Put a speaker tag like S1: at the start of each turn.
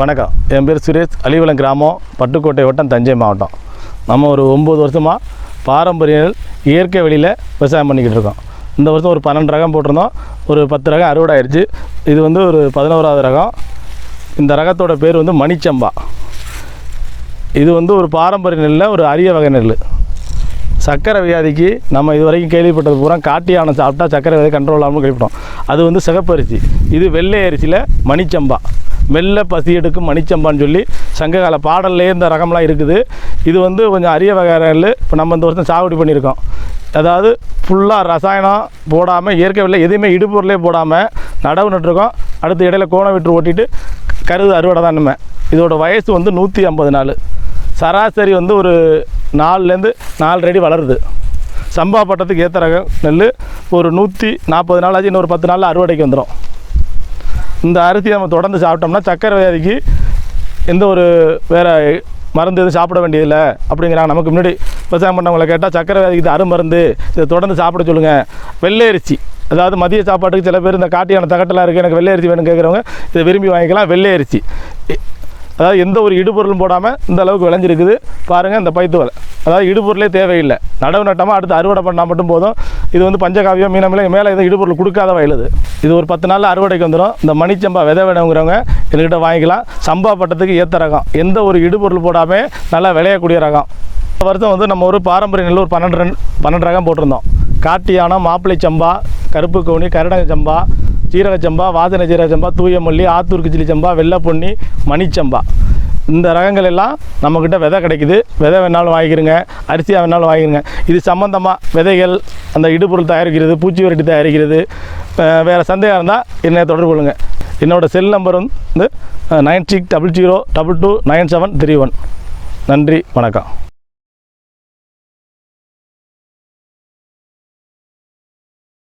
S1: வணக்கம். என் பேர் சுரேஷ். அலிவலம் கிராமம் பட்டுக்கோட்டை வட்டம் தஞ்சை மாவட்டம். நம்ம ஒரு ஒம்பது வருஷமாக பாரம்பரிய இயற்கை வழியில் விவசாயம் பண்ணிக்கிட்டு இருக்கோம். இந்த வருஷம் ஒரு பன்னெண்டு ரகம் போட்டிருந்தோம். ஒரு பத்து ரகம் அறுவடாயிருச்சு இது வந்து ஒரு பதினோராவது ரகம். இந்த ரகத்தோட பேர் வந்து மணிச்சம்பா. இது வந்து ஒரு பாரம்பரிய நெல்லில் ஒரு அரிய வகை நெல். சர்க்கரை வியாதிக்கு நம்ம இது வரைக்கும் கேள்விப்பட்டது பூரா காட்டு யானை சாப்பிட்டா சர்க்கரை வியாதி கண்ட்ரோல் ஆகாமல் கேள்விப்பட்டோம். அது வந்து சிகப்பரிசி. இது வெள்ளை அரிசியில் மணிச்சம்பா. மெல்ல பசி எடுக்கும் மணிச்சம்பான்னு சொல்லி சங்ககால பாடல்லையே இந்த ரகம்லாம் இருக்குது. இது வந்து கொஞ்சம் அரிய வகை நெல் இப்போ நம்ம இந்த வருஷம் சாகுபடி பண்ணியிருக்கோம். அதாவது ஃபுல்லாக ரசாயனம் போடாமல் இயற்கை வெள்ளை எதுவுமே இடுபொருளே போடாமல் நடவு நட்டுருக்கோம். அடுத்து இடையில கோணம் விட்டு ஓட்டிட்டு கருது அறுவடை தான் நம்ம. இதோட வயசு வந்து நூற்றி ஐம்பது நாள். சராசரி வந்து ஒரு நாலுலேருந்து நாலு அடி வளருது. சம்பா பட்டத்துக்கு ஏற்ற ரகம் நெல் ஒரு நூற்றி நாற்பது நாள் ஆச்சு இன்னொரு பத்து நாளில் அறுவடைக்கு வந்துடும் இந்த அரிசி நம்ம தொடர்ந்து சாப்பிட்டோம்னா சக்கரை வியாதிக்கு எந்த ஒரு வேறு மருந்து எதுவும் சாப்பிட வேண்டியதில்லை அப்படிங்கிறாங்க. நமக்கு முன்னாடி விவசாயம் பண்ணவங்களை கேட்டால் சக்கரை வியாதிக்கு அருமருந்து இதை தொடர்ந்து சாப்பிட சொல்லுங்கள் வெள்ளை அரிசி அதாவது மதிய சாப்பாட்டுக்கு சில பேர் இந்த காட்டியான தகட்டெல்லாம் இருக்குது எனக்கு வெள்ளை அரிசி வேணும் கேட்குறவங்க இதை விரும்பி வாங்கிக்கலாம். வெள்ளை அரிசி அதாவது எந்த ஒரு இடுபொருளும் போடாமல் இந்த அளவுக்கு விளைஞ்சிருக்குது. பாருங்கள் இந்த பைத்து வலை அதாவது இடுபொருளே தேவையில்லை. நடவு நட்டமாக அடுத்து அறுவடை பண்ணால் மட்டும் போதும். இது வந்து பஞ்சகாவியம் மீனமில்லை. மேலே எதுவும் இடுபொருள் கொடுக்காத வயல் இது இது ஒரு பத்து நாளில் அறுவடைக்கு வந்துடும் இந்த மணிச்சம்பா விதை வேணுங்கிறவங்க என்கிட்ட வாங்கிக்கலாம். சம்பா பட்டத்துக்கு ஏற்ற ரகம். எந்த ஒரு இடுபொருள் போடாமல் நல்லா விளையக்கூடிய ரகம். இந்த வருஷம் வந்து நம்ம ஒரு பாரம்பரிய நெல் ஒரு பன்னெண்டு ரன் பன்னெண்டு ரகம் போட்டிருந்தோம். காட்டு யானம் மாப்பிள்ளை சம்பா கருப்பு கவுனி கரடக சம்பா சீரக சம்பா வாசனை சீரக சம்பா தூய மல்லி ஆத்தூர் கிச்சிலி சம்பா வெள்ளை பொன்னி மணிச்சம்பா. இந்த ரகங்கள் எல்லாம் நம்மக்கிட்ட விதை கிடைக்குது. விதை வேணாலும் வாங்கிக்கிறங்க அரிசியாக வேணாலும் வாங்கிக்கிறங்க இது சம்மந்தமாக விதைகள் அந்த இடுபொருள் தயாரிக்கிறது பூச்சி விரட்டி தயாரிக்கிறது வேறு சந்தேகம் இருந்தால் என்னை தொடர்பு கொள்ளுங்கள் என்னோடய செல் நம்பர் வந்து nine six double zero double two nine seven three one நன்றி வணக்கம்.